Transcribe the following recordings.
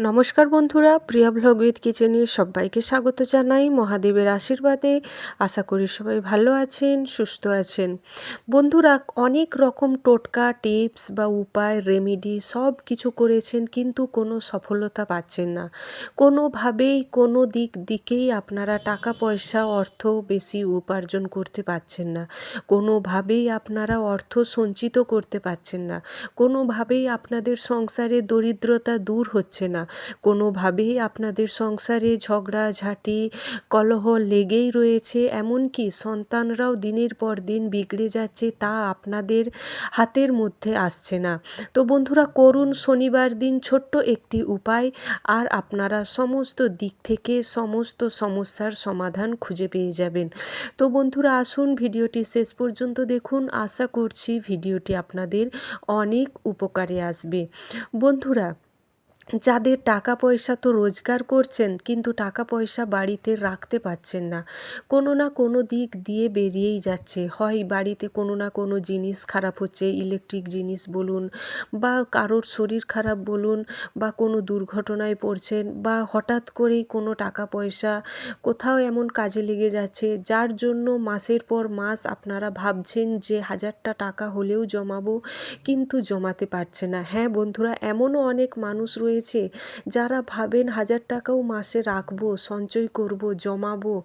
নমস্কার বন্ধুরা, প্রিয়া blog with কিচেনে সবাইকে স্বাগত জানাই। মহাদেবের আশীর্বাদে আশা করি সবাই ভালো আছেন, সুস্থ আছেন। বন্ধুরা, অনেক রকম টোটকা, টিপস বা উপায়, রেমেডি সব কিছু করেছেন কিন্তু কোনো সফলতা পাচ্ছেন না। কোনোভাবেই কোনো দিক দিকেই আপনারা টাকা, পয়সা, অর্থ বেশি উপার্জন করতে পারছেন না। কোনোভাবেই আপনারা অর্থ সঞ্চিত করতে পারছেন না। কোনোভাবেই আপনাদের সংসারে দরিদ্রতা দূর হচ্ছে না। কোনোভাবেই আপনাদের সংসারে ঝগড়াঝাঁটি কলহ লেগেই রয়েছে। এমনকি সন্তানরাও দিনের পর দিন বিগড়ে যাচ্ছে তা আপনাদের হাতের মধ্যে আসছে না। তো বন্ধুরা, করুন শনিবার দিন ছোট্ট একটি উপায় আর আপনারা সমস্ত দিক থেকে সমস্ত সমস্যার সমাধান খুঁজে পেয়ে যাবেন। তো বন্ধুরা, আসুন ভিডিওটি শেষ পর্যন্ত দেখুন। আশা করছি ভিডিওটি আপনাদের অনেক উপকারে আসবে। বন্ধুরা যাদের টাকা পয়সা তো রোজগার করছেন, কিন্তু টাকা পয়সা বাড়িতে রাখতে পারছেন না। কোনো না কোনো দিক দিয়ে বেরিয়েই যাচ্ছে। হয় বাড়িতে কোনো না কোনো জিনিস খারাপ হচ্ছে, ইলেকট্রিক জিনিস বলুন বা কারোর শরীর খারাপ বলুন বা কোনো দুর্ঘটনায় পড়ছেন বা হঠাৎ করেই কোনো টাকা পয়সা কোথাও এমন কাজে লেগে যাচ্ছে, যার জন্য মাসের পর মাস আপনারা ভাবছেন যে হাজারটা টাকা হলেও জমাবো, কিন্তু জমাতে পারছে না। হ্যাঁ বন্ধুরা, এমনও অনেক মানুষ রয়েছে রয়েছে যারা ভাবেন হাজার টাকাও মাসে রাখব, সঞ্চয় করব, জমাবো,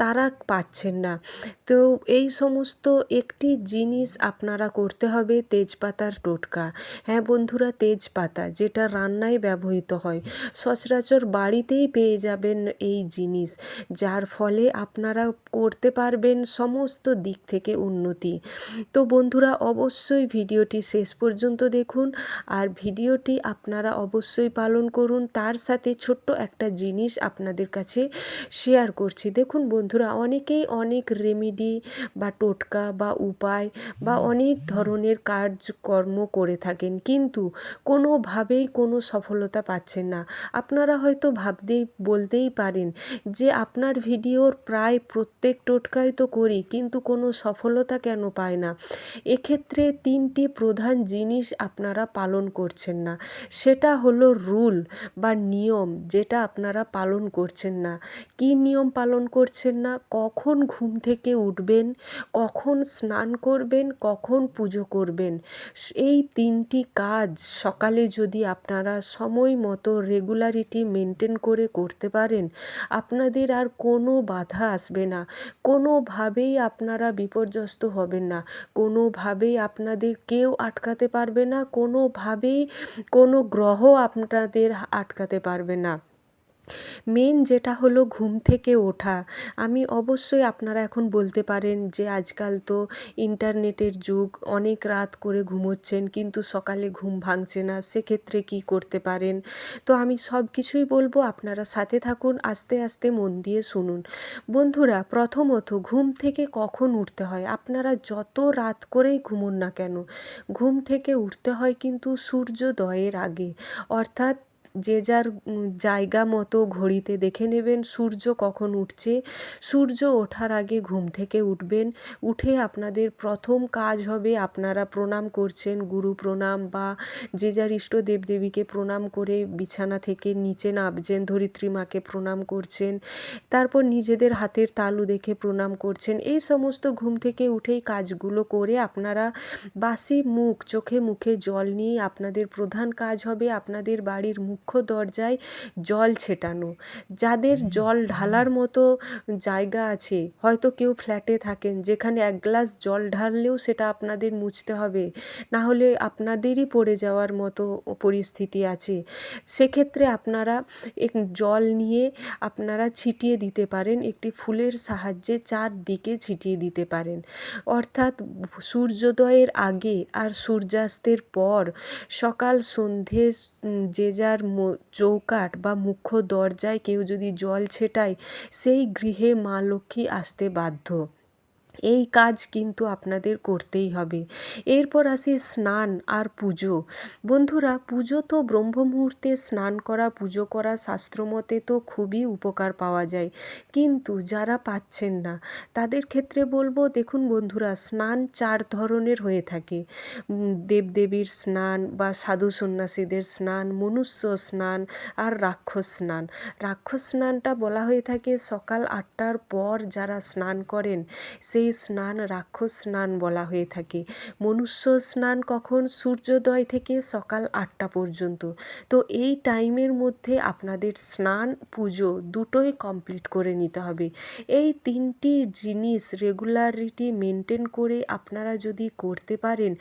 তারা পাচ্ছেন না। তো এই সমস্ত একটি জিনিস আপনারা করতে হবে তেজপাতার টোটকা। হ্যাঁ বন্ধুরা, তেজপাতা যেটা রান্নায় ব্যবহৃত হয়, সচরাচর বাড়িতেই পেয়ে যাবেন এই জিনিস, যার ফলে আপনারা করতে পারবেন সমস্ত দিক থেকে উন্নতি। তো বন্ধুরা, অবশ্যই ভিডিওটি শেষ পর্যন্ত দেখুন, আর ভিডিওটি আপনারা অবশ্যই পালন করুন। তার সাথে ছোট্ট একটা জিনিস আপনাদের কাছে শেয়ার করছি। দেখুন বন্ধুরা, অনেকেই অনেক রেমেডি বা টোটকা বা উপায় বা অনেক ধরনের কাজকর্ম করে থাকেন, কিন্তু কোনোভাবেই কোনো সফলতা পাচ্ছেন না। আপনারা হয়তো ভাবতেই বলতেই পারেন যে আপনার ভিডিওর প্রায় প্রত্যেক টোটকাই তো করি, কিন্তু কোনো সফলতা কেন পায় না? এক্ষেত্রে তিনটি প্রধান জিনিস আপনারা পালন করছেন না। সেটা হলো রুল বা নিয়ম যেটা আপনারা পালন করছেন না। কি নিয়ম পালন করছেন না? কখন ঘুম থেকে উঠবেন? কখন স্নান করবেন? কখন পুজো করবেন? এই তিনটি কাজ সকালে যদি আপনারা সময় মতো রেগুলারিটি মেনটেন করে করতে পারেন, আপনাদের আর কোনো বাধা আসবে না। কোনোভাবেই আপনারা বিপর্যস্ত হবেন না। কোনোভাবেই আপনাদের কেউ আটকাতে পারবে না। কোনোভাবেই কোনো গ্রহ আপনাদের আটকাতে পারবে না। মেন যেটা হলো ঘুম থেকে ওঠা। আমি অবশ্যই আপনারা এখন বলতে পারেন যে আজকাল তো ইন্টারনেটের যুগ, অনেক রাত করে ঘুমোচ্ছেন কিন্তু সকালে ঘুম ভাঙছে না, সেক্ষেত্রে কি করতে পারেন? তো আমি সব কিছুই বলব, আপনারা সাথে থাকুন, আস্তে আস্তে মন দিয়ে শুনুন। বন্ধুরা, প্রথমত ঘুম থেকে কখন উঠতে হয়? আপনারা যত রাত করেই ঘুমুন না কেন, ঘুম থেকে উঠতে হয় কিন্তু সূর্যোদয়ের আগে। অর্থাৎ যে যার জায়গা মতো ঘড়িতে দেখে নেবেন, সূর্য কখন উঠছে। সূর্য ওঠার আগে ঘুম থেকে উঠবেন। উঠে আপনাদের প্রথম কাজ হবে আপনারা প্রণাম করছেন, গুরু প্রণাম বা যে যার ইষ্ট দেবদেবীকে প্রণাম করে বিছানা থেকে নিচে নামছেন, ধরিত্রী মাকে প্রণাম করছেন, তারপর নিজেদের হাতের তালু দেখে প্রণাম করছেন। এই সমস্ত ঘুম থেকে উঠেই কাজগুলো করে আপনারা বাসি মুখ, চোখে মুখে জল নিয়ে আপনাদের প্রধান কাজ হবে আপনাদের বাড়ির মুখ মুখ্য দরজায় জল ছেটানো। যাদের জল ঢালার মতো জায়গা আছে, হয়তো কেউ ফ্ল্যাটে থাকেন, যেখানে এক গ্লাস জল ঢাললেও সেটা আপনাদের মুছতে হবে, না হলে আপনাদেরই পড়ে যাওয়ার মতো পরিস্থিতি আছে। সেক্ষেত্রে আপনারা এক জল নিয়ে আপনারা ছিটিয়ে দিতে পারেন, একটি ফুলের সাহায্যে চারদিকে ছিটিয়ে দিতে পারেন। অর্থাৎ সূর্যোদয়ের আগে আর সূর্যাস্তের পর সকাল, সন্ধে, যে যার চৌকাঠ বা মুখ্য দরজায় কেউ যদি জল ছেটায় সেই গৃহে মা লক্ষ্মী আসতে বাধ্য। এই কাজ কিন্তু আপনাদের করতেই হবে। এরপর আসি স্নান আর পুজো। বন্ধুরা, পুজো তো ব্রহ্ম মুহূর্তে স্নান করা, পুজো করা শাস্ত্রমতে তো খুবই উপকার পাওয়া যায়। কিন্তু যারা পাচ্ছেন না, তাদের ক্ষেত্রে বলব, দেখুন বন্ধুরা, স্নান চার ধরনের হয়ে থাকে। দেবদেবীর স্নান বা সাধু সন্ন্যাসীদের স্নান, মনুষ্য স্নান আর রাক্ষস স্নান। রাক্ষস স্নানটা বলা হয়ে থাকে সকাল আটটার পর যারা স্নান করেন, সেই স্নান, রাক্ষস স্নান বলা হয়ে থাকে। মনুষ্য স্নান কখন? সূর্যোদয় থেকে সকাল আটটা পর্যন্ত। তো এই টাইমের মধ্যে আপনাদের স্নান, পুজো দুটোই কমপ্লিট করে নিতে হবে। এই তিনটি জিনিস রেগুলারিটি মেনটেন করে আপনারা যদি করতে পারেন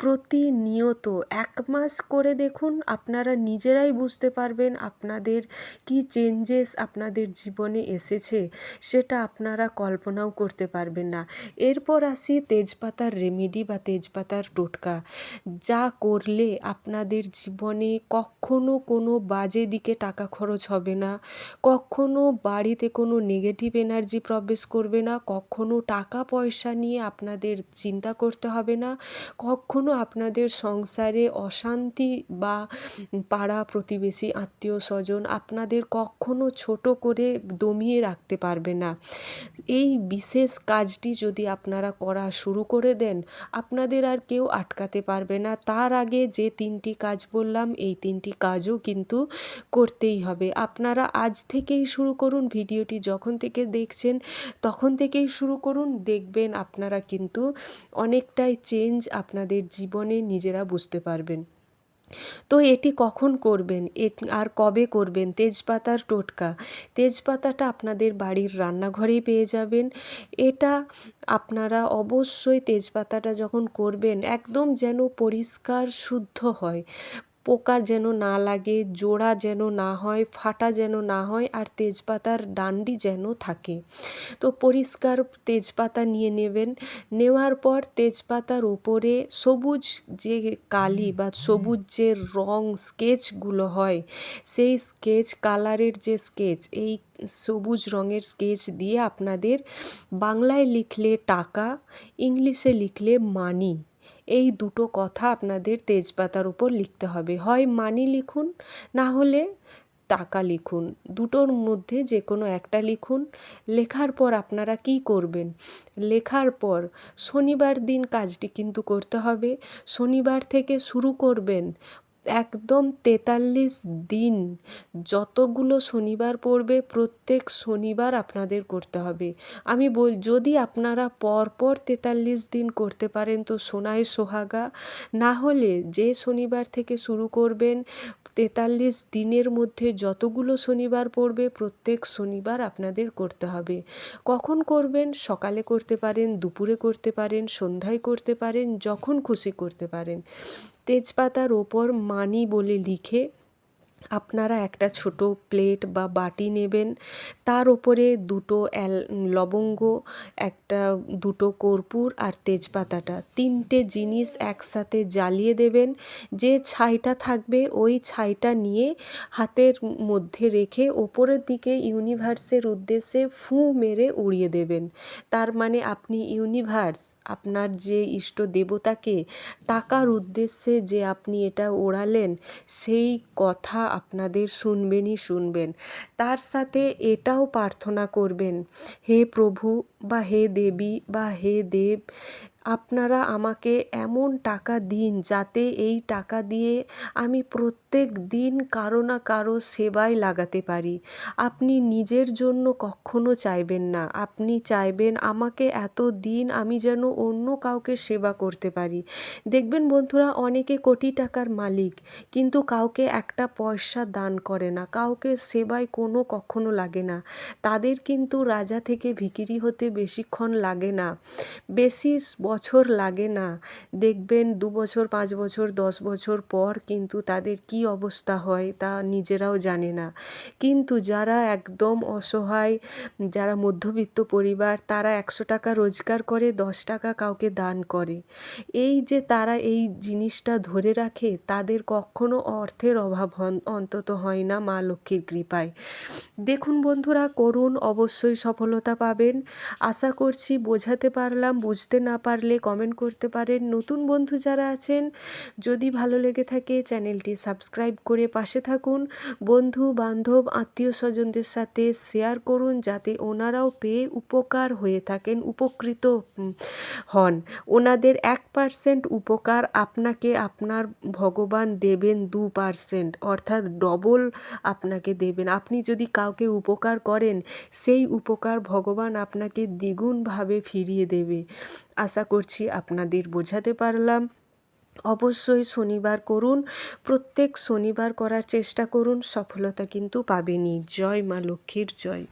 প্রতিনিয়ত এক মাস করে দেখুন আপনারা নিজেরাই বুঝতে পারবেন আপনাদের কি চেঞ্জেস আপনাদের জীবনে এসেছে, সেটা আপনারা কল্পনাও করতে পারবেন না। এরপর আসি তেজপাতার রেমেডি বা তেজপাতার টোটকা। যা করলে আপনাদের জীবনে কখনো কোনো বাজে দিকে টাকা খরচ হবে না, কখনো বাড়িতে কোনো নেগেটিভ এনার্জি প্রবেশ করবে না, কখনো টাকা পয়সা নিয়ে আপনাদের চিন্তা করতে হবে না, কখনো আপনাদের সংসারে অশান্তি বা পাড়া প্রতিবেশী, আত্মীয় স্বজন আপনাদের কখনো ছোট করে দমিয়ে রাখতে পারবে না? এই বিশেষ কাজটি যদি আপনারা করা শুরু করে দেন, আপনাদের আর কেউ আটকাতে পারবে না। তার আগে যে তিনটি কাজ বললাম, এই তিনটি কাজও কিন্তু করতেই হবে। আপনারা আজ থেকেই শুরু করুন ভিডিওটি। যখন থেকে দেখছেন, তখন থেকেই শুরু করুন। দেখবেন আপনারা কিন্তু অনেকটাই চেঞ্জ আপনাদের জীবনে নিজেরা বুঝতে পারবেন। তো এটি কখন করবেন? আর কবে করবেন? তেজপাতার টোটকা। তেজপাতাটা আপনাদের বাড়ির রান্নাঘরেই পেয়ে যাবেন। এটা আপনারা অবশ্যই তেজপাতাটা যখন করবেন, একদম যেন পরিষ্কার, শুদ্ধ হয়। পোকা যেন না লাগে, জোড়া যেন না হয়, ফাটা যেন না হয় আর তেজপাতার ডান্ডি যেন থাকে। তো পরিষ্কার তেজপাতা নিয়ে নেবেন। নেওয়ার পর তেজপাতার ওপরে সবুজ যে কালি বা সবুজ যে রং স্কেচগুলো হয়, সেই স্কেচ, কালারের যে স্কেচ, এই সবুজ রঙের স্কেচ দিয়ে আপনাদের বাংলায় লিখলে টাকা, ইংলিশে লিখলে মানি এই দুটো কথা আপনাদের তেজপাতার উপর লিখতে হবে। হয় মানি লিখুন, না হলে টাকা লিখুন। দুটোর মধ্যে যে কোনো একটা লিখুন। লেখার পর আপনারা কি করবেন? লেখার পর শনিবার দিন কাজটি কিন্তু করতে হবে। শনিবার থেকে শুরু করবেন। একদম তেতাল্লিশ দিন। যতগুলো শনিবার পড়বে, প্রত্যেক শনিবার আপনাদের করতে হবে। আমি বল, যদি আপনারা পরপর তেতাল্লিশ দিন করতে পারেন, তো সোনায় সোহাগা, না হলে যে শনিবার থেকে শুরু করবেন, তেতাল্লিশ দিনের মধ্যে যতগুলো শনিবার পড়বে, প্রত্যেক শনিবার আপনাদের করতে হবে। কখন করবেন? সকালে করতে পারেন, দুপুরে করতে পারেন, সন্ধ্যায় করতে পারেন, যখন খুশি করতে পারেন। তেজপাতার ওপর মানি বলে লিখে আপনারা একটা ছোট প্লেট বা বাটি নেবেন। তার ওপরে দুটো লবঙ্গ, একটা দুটো কর্পূর আর তেজপাতাটা। তিনটে জিনিস একসাথে জ্বালিয়ে দেবেন। যে ছাইটা থাকবে ওই ছাইটা নিয়ে হাতের মধ্যে রেখে ওপরের দিকে ইউনিভার্সের উদ্দেশ্যে ফু মেরে উড়িয়ে দেবেন। তার মানে আপনি ইউনিভার্স, আপনার যে ইষ্ট দেবতাকে টাকার উদ্দেশ্যে যে আপনি এটা ওড়ালেন, সেই কথা আপনাদের শুনবেনই শুনবেন। তার সাথে এটাও প্রার্থনা করবেন, হে প্রভু বা হে দেবী বা হে দেব আপনারা আমাকে এমন টাকা দিন যাতে এই টাকা দিয়ে আমি প্রত্যেক দিন কারও না কারও সেবায় লাগাতে পারি। আপনি নিজের জন্য কখনো চাইবেন না। আপনি চাইবেন আমাকে এত দিন আমি যেন অন্য কাউকে সেবা করতে পারি। দেখবেন বন্ধুরা, অনেকে কোটি টাকার মালিক, কিন্তু কাউকে একটা পয়সা দান করে না। কাউকে সেবায় কোনো কখনো লাগে না। তাদের কিন্তু রাজা থেকে ভিকিরি হতে বেশিক্ষণ লাগে না। বেশি বছর লাগে না। দেখবেন দু বছর, পাঁচ বছর, দশ বছর পর কিন্তু তাদের কী অবস্থা হয় তা নিজেরাও জানে না। কিন্তু যারা একদম অসহায়, যারা মধ্যবিত্ত পরিবার, তারা একশো টাকা রোজগার করে, দশ টাকা কাউকে দান করে। এই যে তারা এই জিনিসটা ধরে রাখে, তাদের কখনো অর্থের অভাব অন্তত হয় না মা লক্ষ্মীর কৃপায়। দেখুন বন্ধুরা, করুন, অবশ্যই সফলতা পাবেন। আশা করছি বোঝাতে পারলাম, বুঝতে না পারলে কমেন্ট করতে পারেন। নতুন বন্ধু যারা আছেন, যদি ভালো লেগে থাকে চ্যানেলটি সাবস্ক্রাইব করে পাশে থাকুন। বন্ধু, বান্ধব, আত্মীয় স্বজনদের সাথে শেয়ার করুন যাতে ওনারাও পেয়ে উপকার হয়ে থাকেন, উপকৃত হন। ওনাদের এক পার্সেন্ট উপকার আপনাকে আপনার ভগবান দেবেন দু পার্সেন্ট অর্থাৎ ডবল আপনাকে দেবেন। আপনি যদি কাউকে উপকার করেন, সেই উপকার ভগবান আপনাকে দ্বিগুণভাবে ফিরিয়ে দেবে। আশা করছি আপনাদের বোঝাতে পারলাম। অবশ্যই শনিবার করুন, প্রত্যেক শনিবার করার চেষ্টা করুন, সফলতা কিন্তু পাবেনই। জয় মা লক্ষ্মীর জয়।